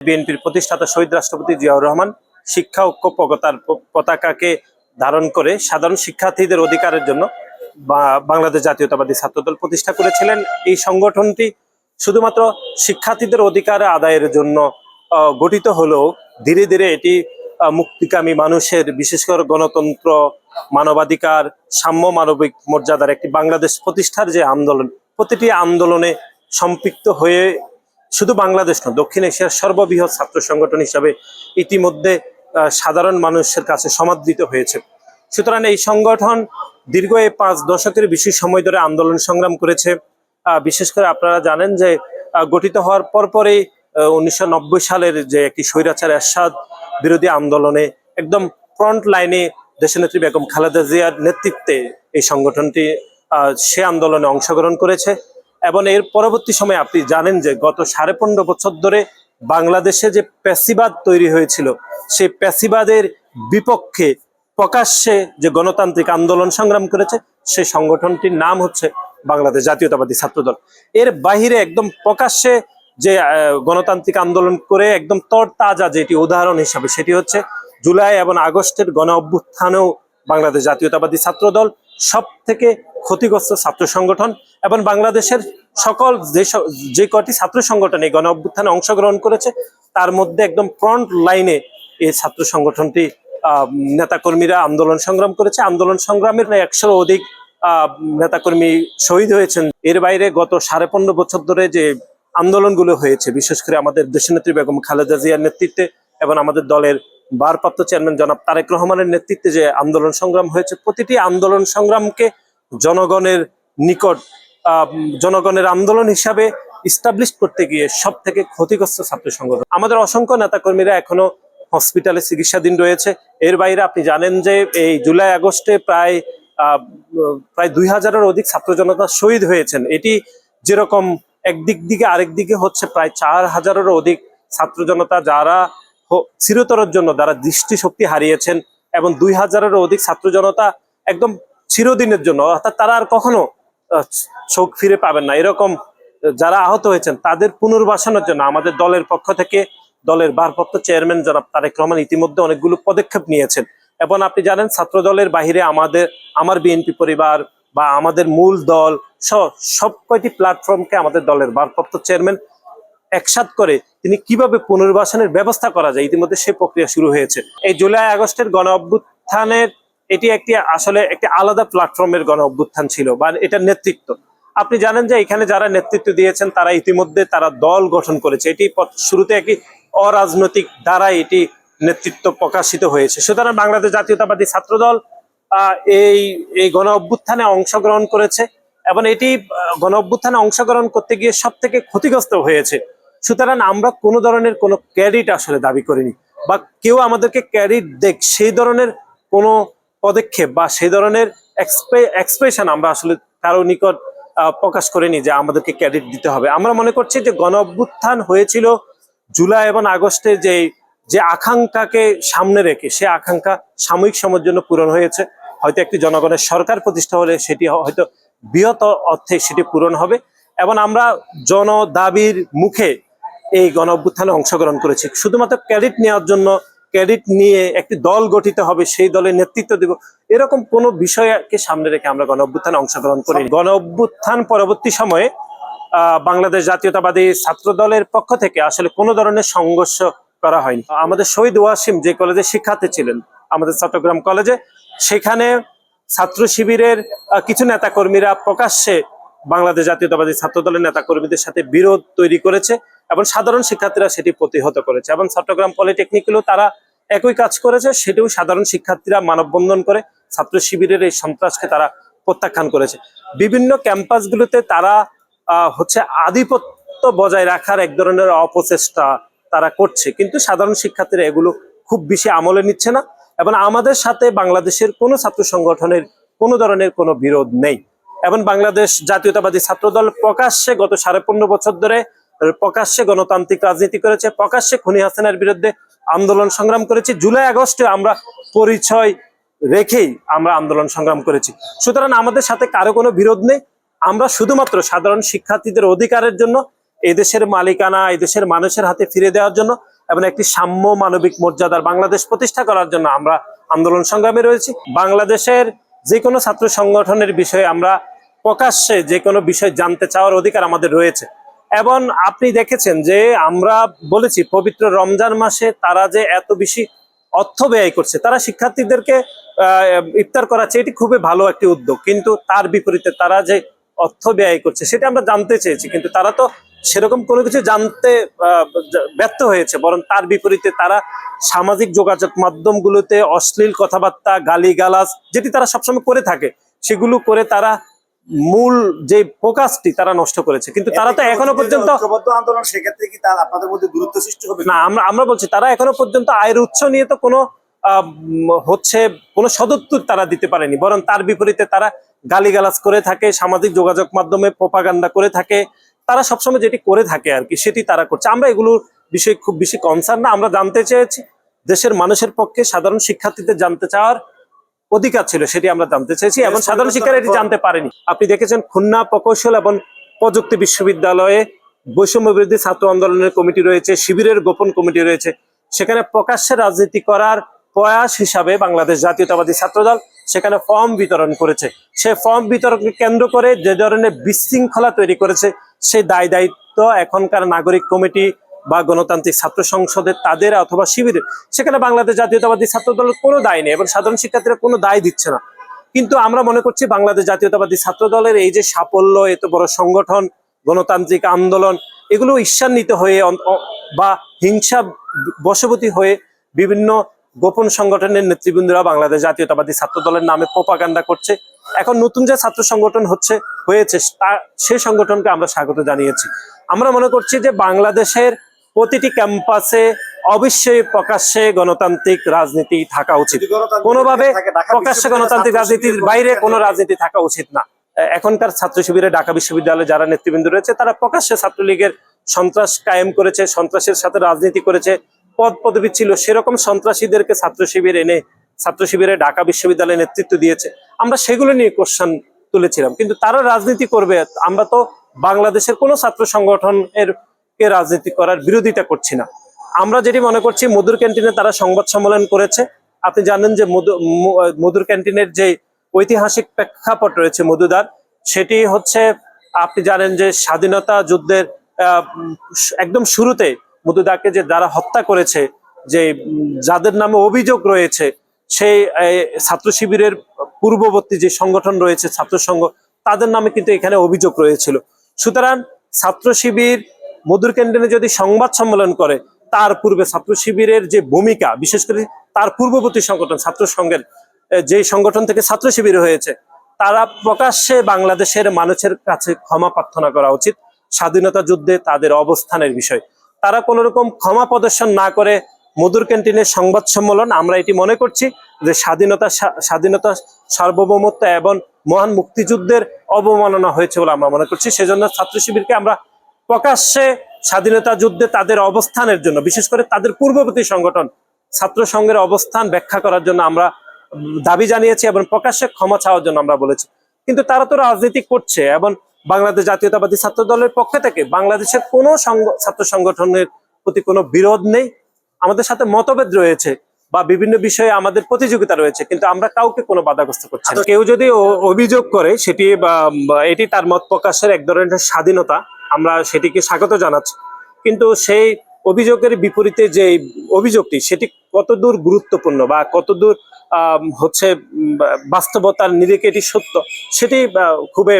বিএনপির প্রতিষ্ঠাতা শহীদ রাষ্ট্রপতি জিয়াউর রহমান শিক্ষা ঐক্য পতাকার পতাকাকে ধারণ করে সাধারণ শিক্ষার্থীদের অধিকারের জন্য বাংলাদেশ জাতীয়তাবাদী ছাত্রদল প্রতিষ্ঠা করেছিলেন। এই সংগঠনটি শুধুমাত্র শিক্ষার্থীদের অধিকার আদায়ের জন্য গঠিত হলেও ধীরে ধীরে এটি মুক্তিকামী মানুষের বিশেষ করে গণতন্ত্র, মানবাধিকার, সাম্য মানবিক মর্যাদার একটি বাংলাদেশ প্রতিষ্ঠার যে আন্দোলন, প্রতিটি আন্দোলনে সম্পৃক্ত হয়ে শুধু বাংলাদেশ নয়, দক্ষিণ এশিয়ার সর্ববৃহৎ ছাত্র সংগঠন হিসাবে ইতিমধ্যে সাধারণ মানুষের কাছে সমাদৃত হয়েছে। সুতরাং এই সংগঠন দীর্ঘ এই পাঁচ দশকের বেশি সময় ধরে আন্দোলন সংগ্রাম করেছে। বিশেষ করে আপনারা জানেন যে গঠিত হওয়ার পরপরই উনিশশো নব্বই সালের যে একটি স্বৈরাচার এরশাদ বিরোধী আন্দোলনে একদম ফ্রন্ট লাইনে দেশনেত্রী বেগম খালেদা জিয়ার নেতৃত্বে এই সংগঠনটি সে আন্দোলনে অংশগ্রহণ করেছে। এবং এর পরবর্তী সময়ে আপনি জানেন যে গত সাড়ে পনেরো বছর ধরে বাংলাদেশে যে প্যাসিবাদ তৈরি হয়েছিল, সেই প্যাসিবাদের বিপক্ষে প্রকাশ্যে যে গণতান্ত্রিক আন্দোলন সংগ্রাম করেছে, সেই সংগঠনটির নাম হচ্ছে বাংলাদেশ জাতীয়তাবাদী ছাত্রদল। এর বাহিরে একদম প্রকাশ্যে যে গণতান্ত্রিক আন্দোলন করে একদম তরতাজা যেটি উদাহরণ হিসাবে সেটি হচ্ছে জুলাই এবং আগস্টের গণ অভ্যুত্থানেও বাংলাদেশ জাতীয়তাবাদী ছাত্রদল সব থেকে ক্ষতিগ্রস্ত ছাত্র সংগঠন এবং বাংলাদেশের সকল যে যে কটি ছাত্র সংগঠন এই গণ অভ্যুত্থানে অংশগ্রহণ করেছে, তার মধ্যে একদম ফ্রন্ট লাইনে এই ছাত্র সংগঠনটি নেতাকর্মীরা আন্দোলন সংগ্রাম করেছে। আন্দোলন সংগ্রামের একশো অধিক নেতাকর্মী শহীদ হয়েছেন। এর বাইরে গত সাড়ে পনেরো বছর ধরে যে আন্দোলনগুলো হয়েছে, বিশেষ করে আমাদের দেশনেত্রী বেগম খালেদা জিয়ার নেতৃত্বে এবং আমাদের দলের ভারপ্রাপ্ত চেয়ারম্যান জনাব তারেক রহমানের নেতৃত্বে যে আন্দোলন সংগ্রাম হয়েছে, প্রতিটি আন্দোলন সংগ্রামকে জনগণের নিকট জনগণের আন্দোলন হিসাবে ইস্টাবলিশ করতে গিয়ে সব থেকে ক্ষতিগ্রস্ত ছাত্র সংগঠন। আমাদের অসংখ্য নেতাকর্মীরা এখনও হসপিটালে চিকিৎসাধীন রয়েছে। এর বাইরে আপনি জানেন যে এই জুলাই, আগস্টে প্রায় প্রায় দুই হাজারের অধিক ছাত্র জনতা শহীদ হয়েছেন। এটি যেরকম একদিক দিকে আরেক দিকে হচ্ছে, প্রায় চার হাজারেরও অধিক ছাত্র জনতা যারা চিরতরের জন্য যারা দৃষ্টিশক্তি হারিয়েছেন এবং দুই হাজারেরও অধিক ছাত্র জনতা একদম চিরদিনের জন্য, অর্থাৎ তারা আর কখনো চোখ ফিরে পাবেন না। এরকম যারা আহত হয়েছেন, তাদের পুনর্বাসনের জন্য আমাদের দলের পক্ষ থেকে, দলের ভারপ্রাপ্ত চেয়ারম্যান জনাব তারেক রহমান ইতিমধ্যে অনেকগুলো পদক্ষেপ নিয়েছেন। এবং আপনি জানেন ছাত্র দলের বাহিরে আমাদের, আমার বিএনপি পরিবার বা আমাদের মূল দল, সব কয়টি প্ল্যাটফর্মকে আমাদের দলের ভারপ্রাপ্ত চেয়ারম্যান একসাথ করে তিনি কীভাবে পুনর্বাসনের ব্যবস্থা করা যায়, ইতিমধ্যে সে প্রক্রিয়া শুরু হয়েছে। এই জুলাই আগস্টের গণ অভ্যুত্থানের এটি একটি আসলে একটি আলাদা প্ল্যাটফর্মের গণ অভ্যুত্থান ছিল বা এটার নেতৃত্ব। আপনি জানেন যে এখানে যারা নেতৃত্ব দিয়েছেন, তারা ইতিমধ্যে তারা দল গঠন করেছে। এটি শুরুতে একটি অরাজনৈতিক দ্বারা এটি নেতৃত্ব প্রকাশিত হয়েছে। সুতরাং বাংলাদেশ জাতীয়তাবাদী ছাত্রদল এই এই গণ অভ্যুত্থানে অংশগ্রহণ করেছে এবং এটি গণ অভ্যুত্থানে অংশগ্রহণ করতে গিয়ে সব থেকে ক্ষতিগ্রস্ত হয়েছে। সুতরাং আমরা কোনো ধরনের কোনো ক্রেডিট আসলে দাবি করিনি বা কেউ আমাদেরকে ক্রেডিট দেখ, সেই ধরনের কোনো পদক্ষেপ বা সেই ধরনের এক্সপ্রেশন আমরা আসলে কারও নিকট প্রকাশ করিনি যে আমাদেরকে ক্রেডিট দিতে হবে। আমরা মনে করছি যে গণ অভ্যুত্থান হয়েছিল জুলাই এবং আগস্টে যে যে আকাঙ্ক্ষাকে সামনে রেখে, সে আকাঙ্ক্ষা সাময়িক সময়ের জন্য পূরণ হয়েছে। হয়তো একটি জনগণের সরকার প্রতিষ্ঠা হলে সেটি হয়তো বৃহৎ অর্থে সেটি পূরণ হবে এবং আমরা জন দাবির মুখে এই গণ অভ্যুত্থানে অংশগ্রহণ করেছি। শুধুমাত্র ক্রেডিট নেওয়ার জন্য ক্রেডিট নিয়ে একটি দল গঠিত হবে, সেই দলের নেতৃত্ব দেব। এরকম কোনো বিষয়কে সামনে রেখে আমরা গণ অভ্যুত্থানে অংশগ্রহণ করি গণ অভ্যুত্থান পরবর্তী সময়ে বাংলাদেশ জাতীয়তাবাদী ছাত্র দলের পক্ষ থেকে আসলে কোনো ধরনের সংঘর্ষ করা হয়নি। আমাদের শহীদ ওয়াসিম যে কলেজে শিক্ষার্থী ছিলেন, আমাদের চট্টগ্রাম কলেজে, সেখানে ছাত্র শিবিরের কিছু নেতাকর্মীরা প্রকাশ্যে বাংলাদেশ জাতীয়তাবাদী ছাত্র দলের নেতাকর্মীদের সাথে বিরোধ তৈরি করেছে এবং সাধারণ শিক্ষার্থীরা সেটি প্রতিহত করেছে এবং চট্টগ্রাম পলিটেকনিকেও তারা একই কাজ করেছে, সেটিও সাধারণ শিক্ষার্থীরা মানববন্ধন করে ছাত্র শিবিরের এই সন্ত্রাসকে তারা প্রত্যাখ্যান করেছে। বিভিন্ন ক্যাম্পাসগুলোতে তারা হচ্ছে আধিপত্য বজায় রাখার এক ধরনের অপচেষ্টা তারা করছে। কিন্তু সাধারণ শিক্ষার্থীরা এগুলো খুব বেশি আমলে নিচ্ছে না এবং আমাদের সাথে বাংলাদেশের কোনো ছাত্র সংগঠনের কোনো ধরনের কোনো বিরোধ নেই। এবং বাংলাদেশ জাতীয়তাবাদী ছাত্রদল প্রকাশ্যে গত সাড়ে পনেরো বছর ধরে, প্রকাশ্যে গণতান্ত্রিক রাজনীতি করেছে, প্রকাশ্যে খুনি হাসিনার বিরুদ্ধে আন্দোলন সংগ্রাম করেছি। জুলাই আগস্টে আমরা পরিচয় রেখেই আমরা আন্দোলন সংগ্রাম করেছি। সুতরাং আমাদের সাথে কারও কোনো বিরোধ নেই। আমরা শুধুমাত্র সাধারণ শিক্ষার্থীদের অধিকারের জন্য, এদেশের মালিকানা, এদেশের মানুষের হাতে ফিরে দেওয়ার জন্য এবং একটি সাম্য মানবিক মর্যাদার বাংলাদেশ প্রতিষ্ঠা করার জন্য আমরা আন্দোলন সংগ্রামে রয়েছি। বাংলাদেশের যে কোনো ছাত্র সংগঠনের বিষয়ে আমরা প্রকাশ্যে যে কোনো বিষয় জানতে চাওয়ার অধিকার আমাদের রয়েছে। এবং আপনি দেখেছেন যে আমরা বলেছি, পবিত্র রমজান মাসে তারা যে এত বেশি অর্থ ব্যয় করছে, তারা শিক্ষার্থীদেরকে ইফতার করাচ্ছে, এটি খুবই ভালো একটি উদ্যোগ। কিন্তু তার বিপরীতে তারা যে অর্থ ব্যয় করছে, সেটা আমরা জানতে চেয়েছি। কিন্তু তারা তো সেরকম কোনো কিছু জানতে ব্যর্থ হয়েছে, বরং তার বিপরীতে তারা সামাজিক যোগাযোগ মাধ্যমগুলোতে অশ্লীল কথাবার্তা, গালিগালাজ, যেটি তারা সবসময় করে থাকে, সেগুলো করে তারা মূল যে ফোকাসটি তারা নষ্ট করেছে। কিন্তু তারা তো এখনও পর্যন্ত আন্দোলন সেক্ষেত্রে কি তার আপনাদের মধ্যে দূরত্ব সৃষ্টি হবে? না আমরা আমরা বলছি তারা এখনও পর্যন্ত আয়ের উৎস নিয়ে তো কোনো হচ্ছে কোনো সদুত্তর তারা দিতে পারেনি। বরং তার বিপরীতে তারা গালিগালাজ করে থাকে সামাজিক যোগাযোগ মাধ্যমে প্রপাগান্ডা করে থাকে। তারা সবসময় যেটি করে থাকে আর কি সেটি তারা করছে। আমরা এগুলোর বিষয়ে খুব বেশি কনসার্ন না। আমরা জানতে চেয়েছি দেশের মানুষের পক্ষে সাধারণ শিক্ষার্থীদের জানতে চাওয়ার অধিকার ছিল সেটি আমরা জানতে চেয়েছি এবং সাধারণ শিক্ষার্থী এটি জানতে পারেনি। আপনি দেখেছেন খুলনা প্রকৌশল এবং প্রযুক্তি বিশ্ববিদ্যালয়ে বৈষম্য বিরোধী ছাত্র আন্দোলনের কমিটি রয়েছে শিবিরের গোপন কমিটি রয়েছে। সেখানে প্রকাশ্যে রাজনীতি করার প্রয়াস হিসাবে বাংলাদেশ জাতীয়তাবাদী ছাত্রদল সেখানে ফর্ম বিতরণ করেছে। সে ফর্ম বিতরণকে কেন্দ্র করে যে ধরনের বিশৃঙ্খলা তৈরি করেছে সেই দায় দায়িত্ব এখনকার নাগরিক কমিটি বা গণতান্ত্রিক ছাত্র সংসদের তাদের অথবা শিবিরের, সেখানে বাংলাদেশ জাতীয়তাবাদী ছাত্র দলের কোনো দায় নেই এবং সাধারণ শিক্ষার্থীরা কোনো দায় দিচ্ছে না। কিন্তু আমরা মনে করছি বাংলাদেশ জাতীয়তাবাদী ছাত্র দলের এই যে সাফল্য, এত বড় সংগঠন, গণতান্ত্রিক আন্দোলন, এগুলো ঈর্ষান্বিত হয়ে বা হিংসা বশবতী হয়ে বিভিন্ন গোপন সংগঠনের নেতৃবৃন্দরা বাংলাদেশ জাতীয়তাবাদী ছাত্র দলের নামে প্রপাগান্ডা করছে। এখন নতুন যে ছাত্র সংগঠন হচ্ছে, হয়েছে সেই সংগঠনকে আমরা স্বাগত জানিয়েছি। আমরা মনে করছি যে বাংলাদেশের প্রতিটি ক্যাম্পাসে অবশ্যই প্রকাশ্যে গণতান্ত্রিক রাজনীতি থাকা উচিত। কোনোভাবে প্রকাশ্যে গণতান্ত্রিক রাজনীতির বাইরে কোনো রাজনীতি থাকা উচিত না। এখনকার ছাত্র শিবিরে ঢাকা বিশ্ববিদ্যালয়ে যারা নেতৃবৃন্দ রয়েছে তারা প্রকাশ্যে ছাত্রলীগের সন্ত্রাস কায়েম করেছে সন্ত্রাসের সাথে রাজনীতি করেছে পদ পদবি ছিল সেরকম সন্ত্রাসীদেরকে ছাত্র শিবির এনে ছাত্র শিবিরে ঢাকা বিশ্ববিদ্যালয়ে নেতৃত্ব দিয়েছে। আমরা সেগুলো নিয়ে কোশ্চেন তুলেছিলাম কিন্তু তারা রাজনীতি করবে আমরা তো বাংলাদেশের কোনো ছাত্র সংগঠনের কে রাজনীতি করার বিরোধিতা করছি না। আমরা যেটি মনে করছি, মধুর ক্যান্টিনে তারা সংবাদ সম্মেলন করেছে। আপনি জানেন যে মধু মধুর ক্যান্টিনের যে ঐতিহাসিক প্রেক্ষাপট রয়েছে মধুদার, সেটি হচ্ছে আপনি জানেন যে স্বাধীনতা যুদ্ধের একদম শুরুতে মধুদাকে যে যারা হত্যা করেছে, যে যাদের নামে অভিযোগ রয়েছে, সেই ছাত্র শিবিরের পূর্ববর্তী যে সংগঠন রয়েছে, ছাত্র সংঘ, তাদের নামে কিন্তু এখানে অভিযোগ রয়েছিল। সুতরাং ছাত্র শিবির মধুর ক্যান্টিনে যদি সংবাদ সম্মেলন করে, তার পূর্বে ছাত্র শিবিরের যে ভূমিকা, বিশেষ করে তার পূর্ববর্তী সংগঠন, ছাত্র সংঘের যে সংগঠন থেকে ছাত্র শিবির হয়েছে, তারা প্রকাশ্যে বাংলাদেশের মানুষের কাছে ক্ষমা প্রার্থনা করা উচিত। স্বাধীনতা যুদ্ধে তাদের অবস্থানের বিষয়। তারা কোনো রকম ক্ষমা প্রদর্শন না করে মধুর ক্যান্টিনের সংবাদ সম্মেলন, আমরা এটি মনে করছি যে স্বাধীনতা স্বাধীনতা সার্বভৌমত্ব এবং মহান মুক্তিযুদ্ধের অবমাননা হয়েছে বলে আমরা মনে করছি। সেজন্য ছাত্র শিবিরকে আমরা প্রকাশ্যে স্বাধীনতা যুদ্ধে তাদের অবস্থানের জন্য, বিশেষ করে তাদের পূর্ববর্তী সংগঠন, ছাত্র সংঘের অবস্থান ব্যাখ্যা করার জন্য আমরা দাবি জানিয়েছি এবং প্রকাশ্যে ক্ষমা চাওয়ার জন্য আমরা বলেছি। কিন্তু তারা তো রাজনীতি করছে এবং বাংলাদেশ জাতীয়তাবাদী ছাত্র দলের পক্ষ থেকে বাংলাদেশের কোনো ছাত্র সংগঠনের প্রতি কোনো বিরোধ নেই। আমাদের সাথে মতভেদ রয়েছে বা বিভিন্ন বিষয়ে আমাদের প্রতিযোগিতা রয়েছে, কিন্তু আমরা কাউকে কোনো বাধাগ্রস্ত করছি কেউ যদি অভিযোগ করে সেটি এটি তার মত প্রকাশের এক ধরনের স্বাধীনতা আমরা সেটিকে স্বাগত জানাচ্ছি। কিন্তু সেই অভিযোগের বিপরীতে যে অভিযোগটি, সেটি কতদূর গুরুত্বপূর্ণ বা কতদূর হচ্ছে বাস্তবতার নিরিখে এটি সত্য, সেটি খুবই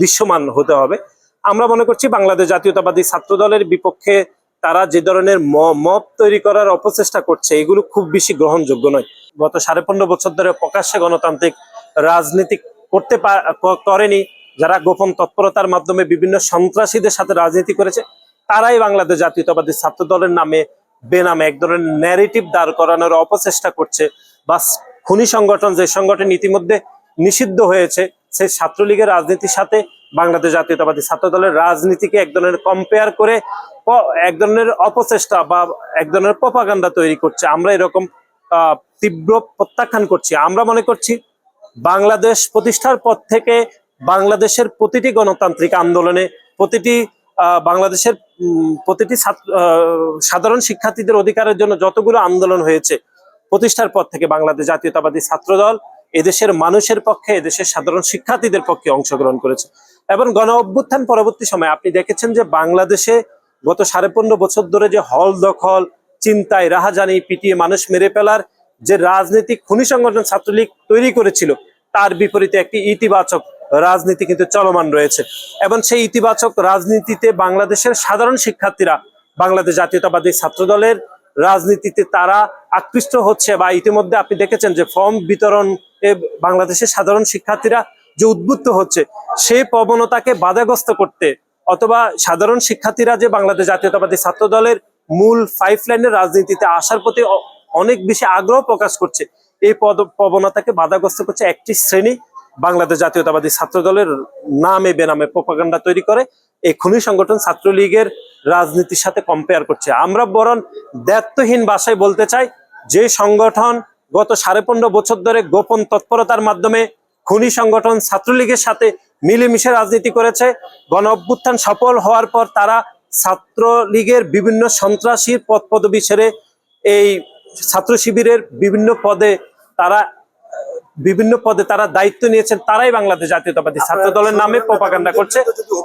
দৃশ্যমান হতে হবে। আমরা মনে করছি বাংলাদেশ জাতীয়তাবাদী ছাত্র দলের বিপক্ষে তারা যে ধরনের মত তৈরি করার অপচেষ্টা করছে, এগুলো খুব বেশি গ্রহণযোগ্য নয়। গত সাড়ে পনেরো বছর ধরে প্রকাশ্যে গণতান্ত্রিক রাজনীতি করতে করেনি যারা গোপন তৎপরতার মাধ্যমে বিভিন্ন সন্ত্রাসীদের সাথে রাজনীতি করেছে, তারাই বাংলাদেশ জাতীয়তাবাদী ছাত্র দলের নামে বেনামে এক ধরনের ন্যারেটিভ দাঁড় করানোর অপচেষ্টা করছে বা খুনি সংগঠন যে সংগঠন ইতিমধ্যে নিষিদ্ধ হয়েছে সেই ছাত্রলীগের রাজনীতির সাথে বাংলাদেশ জাতীয়তাবাদী ছাত্র দলের রাজনীতিকে এক ধরনের কম্পেয়ার করে এক ধরনের অপচেষ্টা বা এক ধরনের প্রপাগান্ডা তৈরি করছে। আমরা এরকম তীব্র প্রত্যাখ্যান করছি। আমরা মনে করছি বাংলাদেশ প্রতিষ্ঠার পর থেকে বাংলাদেশের প্রতিটি গণতান্ত্রিক আন্দোলনে প্রতিটি বাংলাদেশের প্রতিটি সাধারণ শিক্ষার্থীদের অধিকারের জন্য যতগুলো আন্দোলন হয়েছে, প্রতিষ্ঠার পর থেকে বাংলাদেশ জাতীয়তাবাদী ছাত্রদল এদেশের মানুষের পক্ষে, এদেশের সাধারণ শিক্ষার্থীদের পক্ষে অংশগ্রহণ করেছে। এবং গণ অভ্যুত্থান পরবর্তী সময়ে আপনি দেখেছেন যে বাংলাদেশে গত সাড়ে পনেরো বছর ধরে যে হল দখল, চিন্তায় রাহাজানি, পিটিয়ে মানুষ মেরে ফেলার যে রাজনৈতিক খুনি সংগঠন ছাত্রলীগ তৈরি করেছিল, তার বিপরীতে একটি ইতিবাচক রাজনীতি কিন্তু চলমান রয়েছে। এবং সেই ইতিবাচক রাজনীতিতে বাংলাদেশের সাধারণ শিক্ষার্থীরা, বাংলাদেশ জাতীয়তাবাদী ছাত্রদলের রাজনীতিতে তারা আকৃষ্ট হচ্ছে বা ইতিমধ্যে আপনি দেখেছেন যে ফর্ম বিতরণ বাংলাদেশের সাধারণ শিক্ষার্থীরা যে উদ্বুদ্ধ হচ্ছে, সেই প্রবণতাকে বাধাগ্রস্ত করতে অথবা সাধারণ শিক্ষার্থীরা যে বাংলাদেশ জাতীয়তাবাদী ছাত্র দলের মূল ফাইভ লাইনের রাজনীতিতে আসার প্রতি অনেক বেশি আগ্রহ প্রকাশ করছে, এই প্রবণতাকে বাধাগ্রস্ত করছে একটি শ্রেণি বাংলাদেশ জাতীয়তাবাদী ছাত্র দলের নামে বেনামে প্রপাগান্ডা তৈরি করে এই খুনি সংগঠন ছাত্রলীগের রাজনীতির সাথে কম্পেয়ার করছে। আমরা বরং দায়িত্বহীন ভাষায় বলতে চাই, যে সংগঠন গত সাড়ে পনেরো বছর ধরে গোপন তৎপরতার মাধ্যমে খুনি সংগঠন ছাত্রলীগের সাথে মিলেমিশে রাজনীতি করেছে, গণ অভ্যুত্থান সফল হওয়ার পর তারা ছাত্রলীগের বিভিন্ন সন্ত্রাসীর পদ পদবি ছেড়ে এই ছাত্র শিবিরের বিভিন্ন পদে তারা বিভিন্ন পদে তারা দায়িত্ব নিয়েছেন তারাই বাংলাদেশ জাতীয়তাবাদী ছাত্র দলের নামে প্রপাগান্ডা করছে।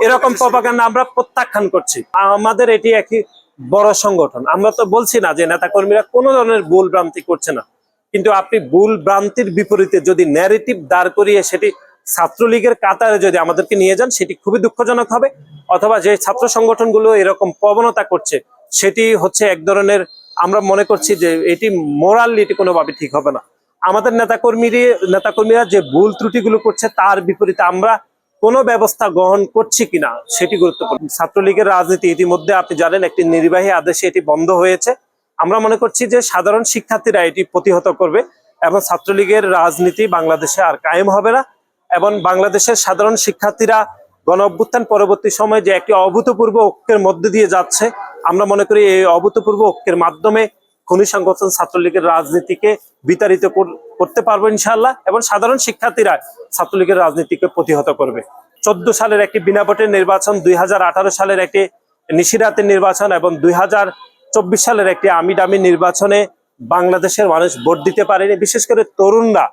এরকম প্রপাগান্ডা আমরা প্রত্যাখ্যান করছি। আমাদের এটি একটি বড় সংগঠন। আমরা তো বলছি না যে নেতাকর্মীরা কোনো ধরনের ভুল ভ্রান্তি করছে না। কিন্তু আপনি ভুল ভ্রান্তির বিপরীতে যদি ন্যারেটিভ দাঁড় করিয়ে সেটি ছাত্রলীগের কাতারে যদি আমাদেরকে নিয়ে যান সেটি খুবই দুঃখজনক হবে। অথবা যে ছাত্র সংগঠনগুলো এরকম প্রবণতা করছে সেটি হচ্ছে এক ধরনের আমরা মনে করছি যে এটি মোরালি এটি কোনোভাবে ঠিক হবে না। আমাদের নেতাকর্মীরা নেতাকর্মীরা যে ভুল ত্রুটিগুলো করছে তার বিপরীতে আমরা কোনো ব্যবস্থা গ্রহণ করছি কিনা সেটি গুরুত্বপূর্ণ। ছাত্রলীগের রাজনীতি ইতিমধ্যে আপনি জানেন একটি নির্বাহী আদেশে এটি বন্ধ হয়েছে। আমরা মনে করছি যে সাধারণ শিক্ষার্থীরা এটি প্রতিহত করবে এবং ছাত্রলীগের রাজনীতি বাংলাদেশে আর কায়েম হবে না এবং বাংলাদেশের সাধারণ শিক্ষার্থীরা গণ অভ্যুত্থান পরবর্তী সময়ে যে একটি অভূতপূর্ব ঐক্যের মধ্যে দিয়ে যাচ্ছে, আমরা মনে করি এই অভূতপূর্ব ঐক্যের মাধ্যমে খনি সংগঠন ছাত্রলীগের রাজনীতিকে বিতাড়িত কর- করতে পারব ইনশাল্লাহ এবং সাধারণ শিক্ষার্থীরা ছাত্রলীগের রাজনীতিকে প্রতিহত করবে। চোদ্দ সালের একটি বিনা ভোটের নির্বাচন, দুই হাজার আঠারো সালের একটি নিশিরাতের নির্বাচন এবং দুই চব্বিশ সালের একটি আমি ডামি নির্বাচনে বাংলাদেশের মানুষ ভোট দিতে পারেনি। বিশেষ করে তরুণরা,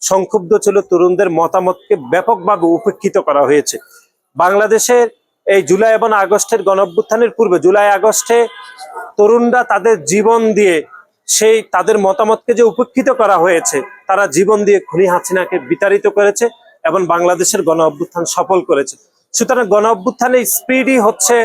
সংক্ষুব্ধ ছিল তরুণদের মতামতকে ব্যাপকভাবে উপেক্ষিত করা হয়েছে। বাংলাদেশের এই জুলাই এবং আগস্টের গণঅভ্যুত্থানের পূর্বে, জুলাই, আগস্টে তরুণরা তাদের জীবন দিয়ে সেই তাদের মতামতকে যে উপেক্ষিত করা হয়েছে, তারা জীবন দিয়ে খুনি হাসিনাকে বিতাড়িত করেছে এবং বাংলাদেশের গণ অভ্যুত্থান সফল করেছে। সুতরাং গণ অভ্যুত্থানের স্পিডই হচ্ছে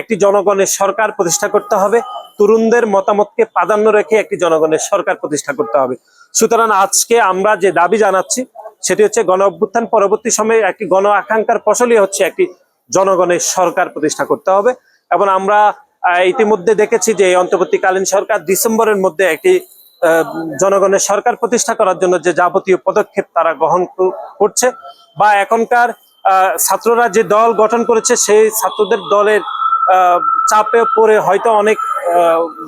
একটি জনগণের সরকার প্রতিষ্ঠা করতে হবে, তরুণদের মতামতকে প্রাধান্য রেখে একটি জনগণের সরকার প্রতিষ্ঠা করতে হবে। সুতরাং আজকে আমরা যে দাবি জানাচ্ছি, সেটি হচ্ছে গণ অভ্যুত্থান পরবর্তী সময়ে একটি গণ আকাঙ্ক্ষার ফসলই হচ্ছে একটি জনগণের সরকার প্রতিষ্ঠা করতে হবে এবং আমরা ইতিমধ্যে দেখেছি যে এই অন্তর্বর্তীকালীন সরকার ডিসেম্বরের মধ্যে একটি জনগণের সরকার প্রতিষ্ঠা করার জন্য যে যাবতীয় পদক্ষেপ তারা গ্রহণ করছে বা এখনকার ছাত্ররা যে দল গঠন করেছে সেই ছাত্রদের দলের চাপে পড়ে হয়তো অনেক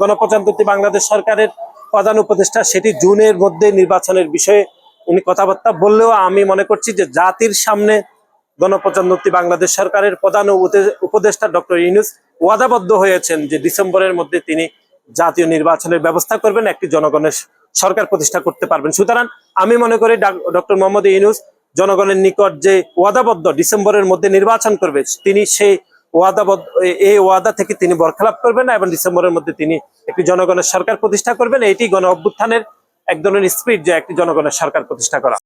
গণপ্রজাতন্ত্রী বাংলাদেশ সরকারের প্রধান উপদেষ্টা সেটি জুনের মধ্যে নির্বাচনের বিষয়ে উনি কথাবার্তা বললেও আমি মনে করছি যে জাতির সামনে গণপ্রজাতন্ত্রী বাংলাদেশ সরকারের প্রধান উপদে- উপদেষ্টা ডক্টর ইউনুস ওয়াদাবদ্ধ হয়েছেন যে ডিসেম্বরের মধ্যে তিনি জাতীয় নির্বাচনের ব্যবস্থা করবেন, একটি জনগণের সরকার প্রতিষ্ঠা করতে পারবেন। সুতরাং আমি মনে করি ডক্টর মোহাম্মদ ইউনুস জনগণের নিকট যে ওয়াদাবদ্ধ ডিসেম্বরের মধ্যে নির্বাচন করবে, তিনি সেই ওয়াদাবদ্ধ এই ওয়াদা থেকে তিনি বরখেলাপ করবেন এবং ডিসেম্বরের মধ্যে তিনি একটি জনগণের সরকার প্রতিষ্ঠা করবেন। এটি গণ অভ্যুত্থানের এক ধরনের স্পিড যে একটি জনগণের সরকার প্রতিষ্ঠা করা।